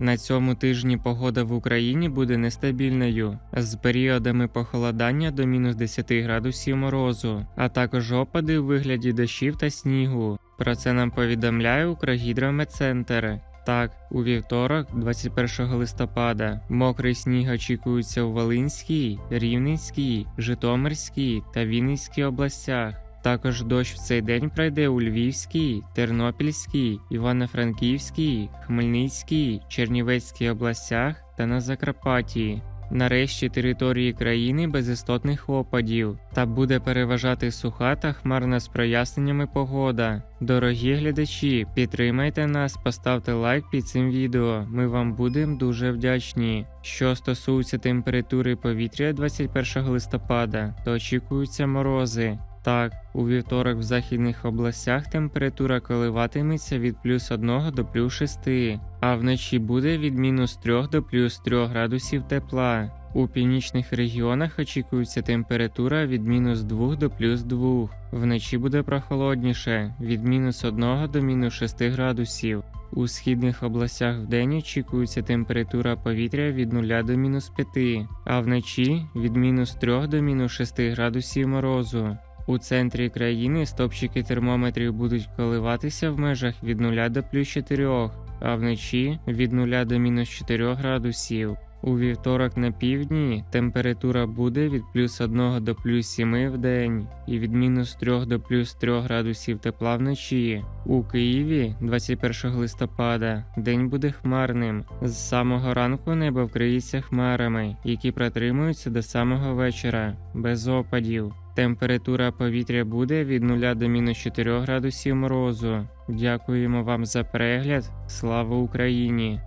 На цьому тижні погода в Україні буде нестабільною з періодами похолодання до мінус 10 градусів морозу, а також опади у вигляді дощів та снігу. Про це нам повідомляє Укргідрометцентр. Так, у вівторок, 21 листопада, мокрий сніг очікується у Волинській, Рівненській, Житомирській та Вінницькій областях. Також дощ в цей день пройде у Львівській, Тернопільській, Івано-Франківській, Хмельницькій, Чернівецькій областях та на Закарпатті. Нарешті території країни без істотних опадів та буде переважати суха та хмарна з проясненнями погода. Дорогі глядачі, підтримайте нас, поставте лайк під цим відео. Ми вам будемо дуже вдячні. Що стосується температури повітря 21 листопада, то очікуються морози. Так, у вівторок в західних областях температура коливатиметься від плюс 1 до плюс 6, а вночі буде від мінус 3 до плюс 3 градусів тепла. У північних регіонах очікується температура від мінус 2 до плюс 2. Вночі буде прохолодніше від мінус 1 до мінус 6 градусів. У східних областях вдень очікується температура повітря від 0 до мінус 5, а вночі від мінус 3 до мінус 6 градусів морозу. У центрі країни стопчики термометрів будуть коливатися в межах від 0 до плюс 4, а вночі від 0 до мінус 4 градусів. У вівторок на півдні температура буде від плюс 1 до плюс 7 в день і від мінус 3 до плюс 3 градусів тепла вночі. У Києві 21 листопада день буде хмарним. З самого ранку небо вкриється хмарами, які протримуються до самого вечора, без опадів. Температура повітря буде від 0 до мінус 4 градусів морозу. Дякуємо вам за перегляд. Слава Україні!